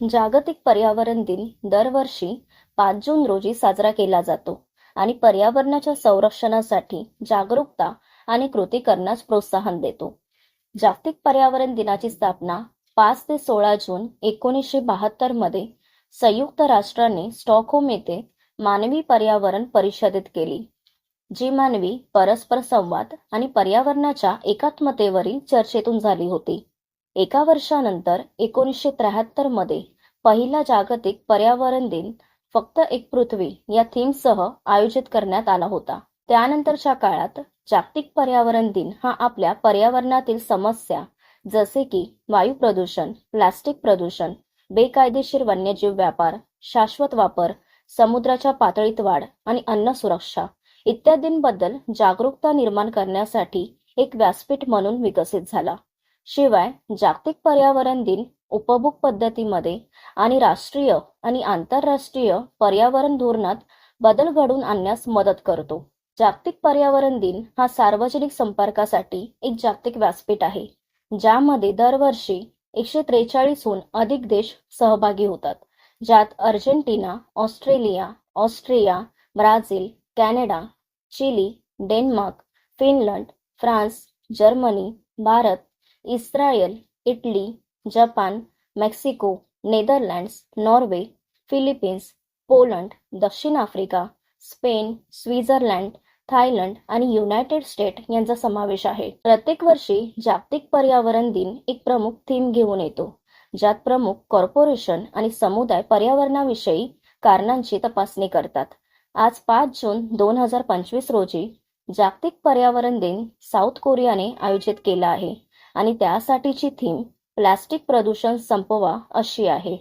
जागतिक पर्यावरण दिन दरवर्षी पाच जून रोजी साजरा केला जातो आणि पर्यावरणाच्या संरक्षणासाठी जागरूकता आणि कृती करण्यास प्रोत्साहन देतो. जागतिक पर्यावरण दिनाची स्थापना पाच ते सोळा जून एकोणीसशे बहात्तरमध्ये संयुक्त राष्ट्रांनी स्टॉकहोम येथे मानवी पर्यावरण परिषदेत केली जी मानवी परस्पर संवाद आणि पर्यावरणाच्या एकात्मतेवरील चर्चेतून झाली होती. एका वर्षानंतर एकोणीसशे त्र्याहत्तरमध्ये पहिला जागतिक पर्यावरण दिन फक्त एक पृथ्वी या थीमसह आयोजित करण्यात आला होता. त्यानंतरच्या काळात जागतिक पर्यावरण दिन हा आपल्या पर्यावरणातील समस्या जसे की वायू प्रदूषण प्लास्टिक प्रदूषण बेकायदेशीर वन्यजीव व्यापार शाश्वत वापर समुद्राच्या पातळीत वाढ आणि अन्न सुरक्षा इत्यादींबद्दल जागरूकता निर्माण करण्यासाठी एक व्यासपीठ म्हणून विकसित झाला. शिवाय जागतिक पर्यावरण दिन उपभोग पद्धतीमध्ये आणि राष्ट्रीय आणि आंतरराष्ट्रीय पर्यावरण धोरणात बदल घडवून आणण्यास मदत करतो. जागतिक पर्यावरण दिन हा सार्वजनिक संपर्कासाठी एक जागतिक व्यासपीठ आहे ज्यामध्ये दरवर्षी एकशे त्रेचाळीसहून अधिक देश सहभागी होतात ज्यात Argentina Australia Austria Brazil Canada Chile Denmark Finland France Germany Bharat Israel Italy Japan Mexico Netherlands Norway Philippines Poland दक्षिण आफ्रिका स्पेन स्वित्झर्लंड थायलंड आणि युनायटेड स्टेट यांचा समावेश आहे. प्रत्येक वर्षी जागतिक पर्यावरण दिन एक प्रमुख थीम घेऊन येतो ज्यात प्रमुख कॉर्पोरेशन आणि समुदाय पर्यावरणाविषयी कारणांची तपासणी करतात. आज पाच जून दोन हजार पंचवीस रोजी जागतिक पर्यावरण दिन साऊथ कोरियाने आयोजित केला आहे. आणि त्यासाठीची थीम प्लास्टिक प्रदूषण संपवा अशी आहे.